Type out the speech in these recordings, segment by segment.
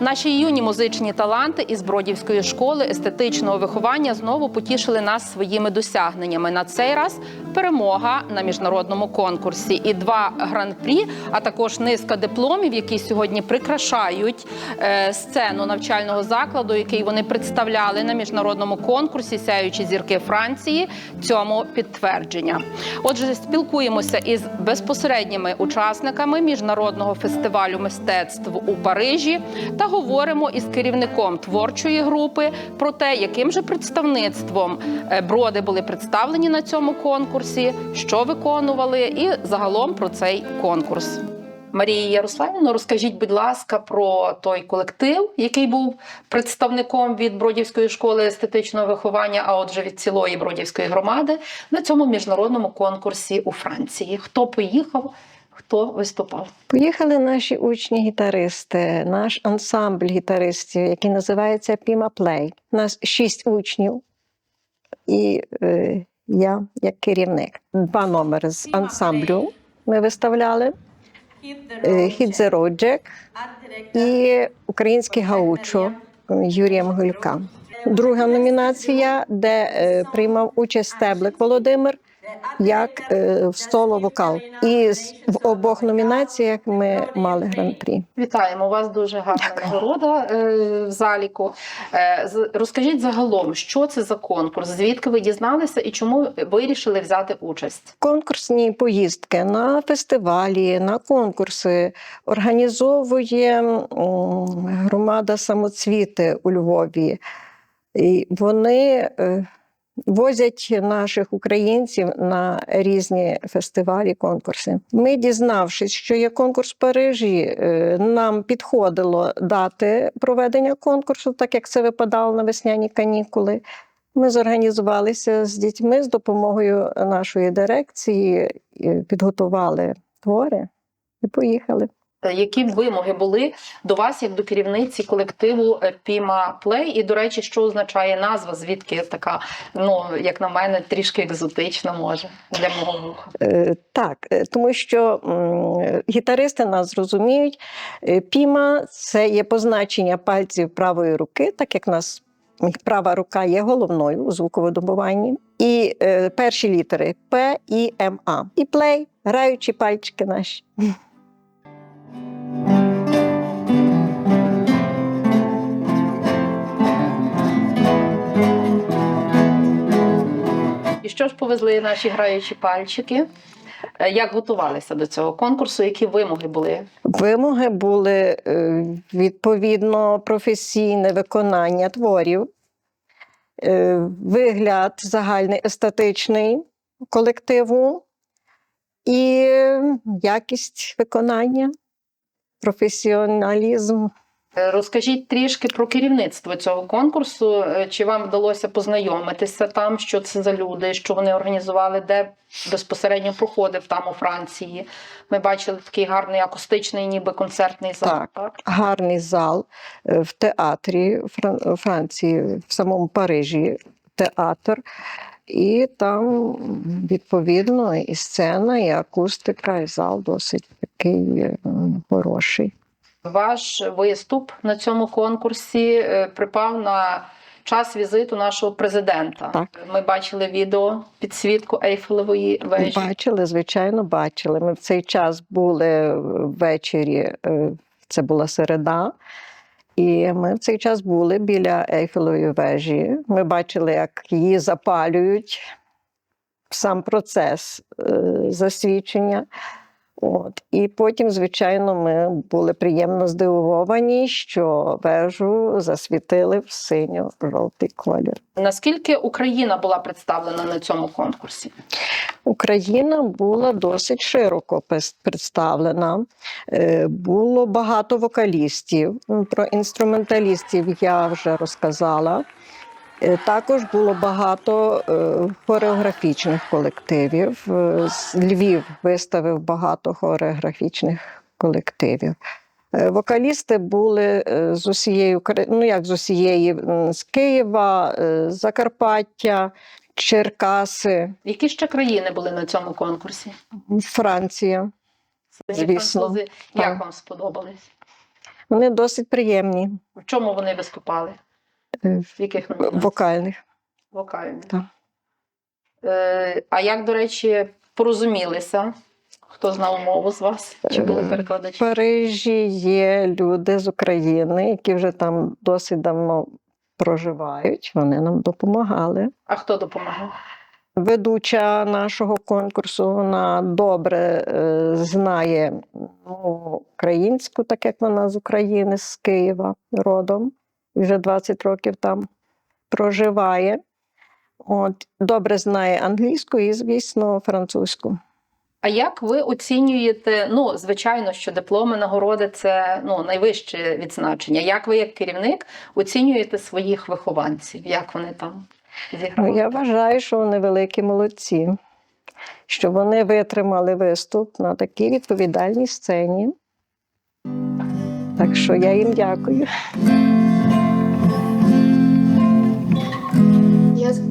Наші юні музичні таланти із Бродівської школи естетичного виховання знову потішили нас своїми досягненнями. На цей раз перемога на міжнародному конкурсі і два гран-прі, а також низка дипломів, які сьогодні прикрашають е, сцену навчального закладу, який вони представляли на міжнародному конкурсі Сяючі зірки Франції. Цьому підтвердження. Отже, спілкуємося із безпосередніми учасниками міжнародного фестивалю мистецтв у Парижі та говоримо із керівником творчої групи про те, яким же представництвом е, броди були представлені на цьому конкурсі, що виконували, і загалом про цей конкурс. Марія Ярославівна, розкажіть, будь ласка, про той колектив, який був представником від Бродівської школи естетичного виховання, а отже від цілої Бродівської громади на цьому міжнародному конкурсі у Франції. Хто поїхав, хто виступав? Поїхали наші учні-гітаристи, наш ансамбль гітаристів, який називається Піма Плей. У нас шість учнів, і е, я як керівник. Два номери з ансамблю ми виставляли: Хід Road Jack і український гаучо Юрія Могилюка. Друга номінація, де е, приймав участь Стеблик Володимир як е, в соло-вокал. І з- в обох номінаціях ми мали гран-прі. Вітаємо у вас дуже гарна нагорода е, в заліку. Е, з- розкажіть загалом, що це за конкурс, звідки ви дізналися і чому вирішили взяти участь? Конкурсні поїздки на фестивалі, на конкурси організовує м, громада самоцвіти у Львові. І вони е, возять наших українців на різні фестивалі, конкурси. Ми, дізнавшись, що є конкурс в Парижі, е, нам підходило дати проведення конкурсу, так як це випадало на весняні канікули. Ми зорганізувалися з дітьми з допомогою нашої дирекції, підготували твори і поїхали. Е, Які вимоги були до вас, як до керівниці колективу е, Піма Плей? І, до речі, що означає назва? Звідки така, ну як на мене, трішки екзотична може для мого вуха? Е, Так, тому що гітаристи нас зрозуміють. Е, Піма це є позначення пальців правої руки, так як нас права рука є головною у звуковидобуванні. І перші літери П і М А. І плей, граючі пальчики наші. Що ж повезли наші граючі пальчики? Е, Як готувалися до цього конкурсу? Які вимоги були? Вимоги були е, відповідно професійне виконання творів, е, вигляд загальний естетичний колективу і якість виконання, професіоналізм. Е, Розкажіть трішки про керівництво цього конкурсу. Е, Чи вам вдалося познайомитися там, що це за люди, що вони організували, де безпосередньо проходив там у Франції? Ми бачили такий гарний акустичний, ніби концертний зал. Так. Так. Гарний зал е, в театрі Фран- Франції, в самому Парижі театр. І там відповідно і сцена, і акустика, і зал досить такий хороший. Ваш виступ на цьому конкурсі е, припав на час візиту нашого президента. Так. Ми бачили відео підсвітку Ейфелевої вежі. Бачили, звичайно, бачили. Ми в цей час були ввечері, е, це була середа. І ми в цей час були біля Ейфелевої вежі. Ми бачили, як її запалюють, сам процес е, засвідчення. От. І потім, звичайно, ми були приємно здивовані, що вежу засвітили в синьо-жовтий колір. Наскільки Україна була представлена на цьому конкурсі? Україна була досить широко представлена. Е, Було багато вокалістів. Про інструменталістів я вже розказала. Е, Також було багато е, хореографічних колективів. Е, з- Львів виставив багато хореографічних колективів. Вокалісти були з усієї ну як з усієї з Києва, Закарпаття, Черкаси, Які ще країни були на цьому конкурсі? Франція. Звісно, як так. вам сподобались? Вони досить приємні, В чому вони виступали? Е, В яких номінаціях? вокальних. Вокальні. Так. Е, а як, до речі, порозумілися? Хто знав мову з вас? Чи були Е, перекладачі? В Парижі є люди з України, які вже там досить давно проживають. Вони нам допомагали. А хто допомагав? Ведуча нашого конкурсу вона добре е, знає мову українську, так як вона з України, з Києва родом. Вже 20 років там проживає. От, добре знає англійську і, звісно, французьку. А як ви оцінюєте? Ну, звичайно, що дипломи нагороди це ну, найвище відзначення. Як ви, як керівник, оцінюєте своїх вихованців? Як вони там Ну, зіграли? я вважаю, що вони великі молодці, що вони витримали виступ на такій відповідальній сцені. Так що я їм дякую.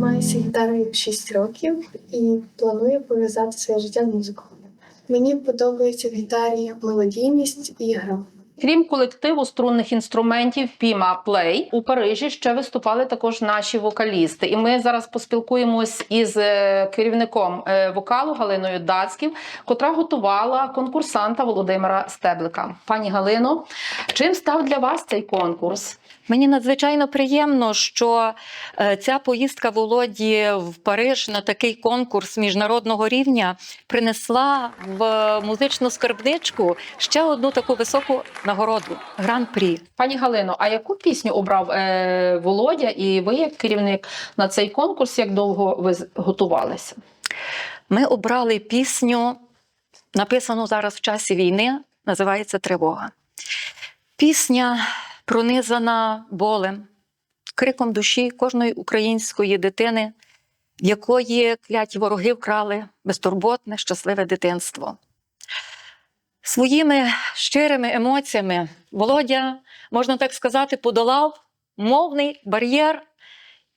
Займаюся гітарою 6 років і планую пов'язати своє життя з музикою. Мені подобається в гітарі мелодійність і гра. Крім колективу струнних інструментів Піма Плей у Парижі ще виступали також наші вокалісти. І ми зараз поспілкуємось із е, керівником е, вокалу Галиною Дацьків, котра готувала конкурсанта Володимира Стеблика. Пані Галино, чим став для вас цей конкурс? Мені надзвичайно приємно, що е, ця поїздка Володі в Париж на такий конкурс міжнародного рівня принесла в музичну скарбничку ще одну таку високу нагороду гран-прі. Пані Галино, а яку пісню обрав е, Володя і ви, як керівник, на цей конкурс? Як довго ви готувалися? Ми обрали пісню, написану зараз в часі війни, називається Тривога. Пісня пронизана болем, криком душі кожної української дитини, в якої кляті вороги вкрали безтурботне, щасливе дитинство. Своїми щирими емоціями Володя, можна так сказати, подолав мовний бар'єр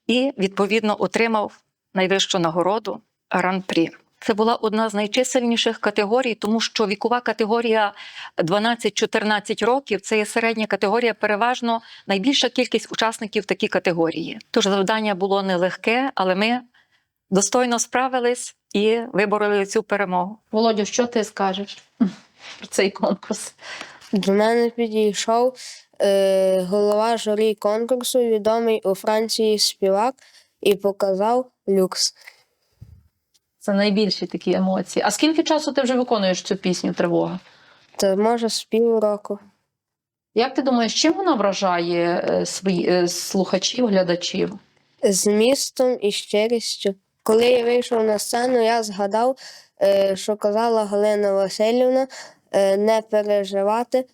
і, відповідно, отримав найвищу нагороду Гран-прі. Це була одна з найчисельніших категорій, тому що вікова категорія 12-14 років це є середня категорія, переважно найбільша кількість учасників в такій категорії. Тож завдання було нелегке, але ми достойно справились і вибороли цю перемогу. Володю, що ти скажеш про цей конкурс? До мене підійшов е, голова журі конкурсу, відомий у Франції співак, і показав люкс. Це найбільші такі емоції. А скільки часу ти вже виконуєш цю пісню Тривога? Це може з півроку. Як ти думаєш, чим вона вражає е, свої е, слухачів, глядачів? Змістом і щирістю. Коли я вийшов на сцену, я згадав, е, що казала Галина Васильівна, не переживати,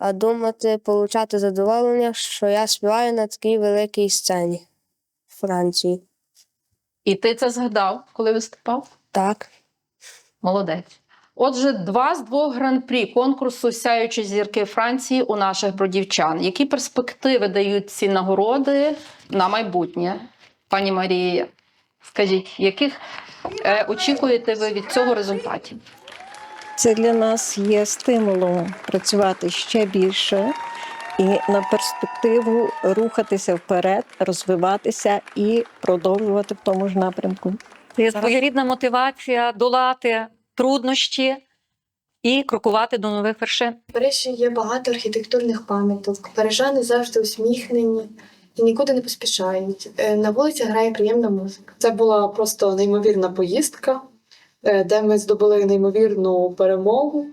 а думати, получати задоволення, що я співаю на такій великій сцені в Франції. І ти це згадав, коли виступав? Так. Молодець. Отже, два з двох гран-прі конкурсу Сяючі зірки Франції у наших бродівчан. Які перспективи дають ці нагороди на майбутнє? Пані Марія, скажіть, яких е, очікуєте ви від цього результатів? Це для нас є стимулом працювати ще більше і на перспективу рухатися вперед, розвиватися і продовжувати в тому ж напрямку. Це своєрідна мотивація долати труднощі і крокувати до нових вершин. В Парижі є багато архітектурних пам'яток. Парижани завжди усміхнені і нікуди не поспішають. Е, На вулиці грає приємна музика. Це була просто неймовірна поїздка, е, де ми здобули неймовірну перемогу.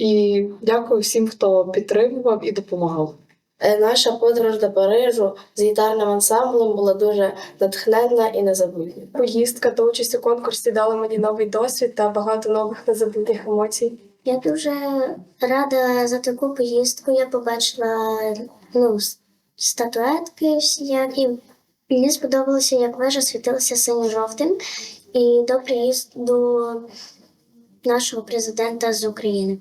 І дякую всім, хто підтримував і допомагав. Е, Наша подорож до Парижу з гітарним ансамблем була дуже натхненна і незабутня. Поїздка та участь у конкурсі дала мені новий досвід та багато нових незабутніх емоцій. Я дуже рада за таку поїздку. Я побачила ну, статуетки всілякі. Мені сподобалося, як вежа світилася синьо-жовтим. І до приїзду нашого президента з України.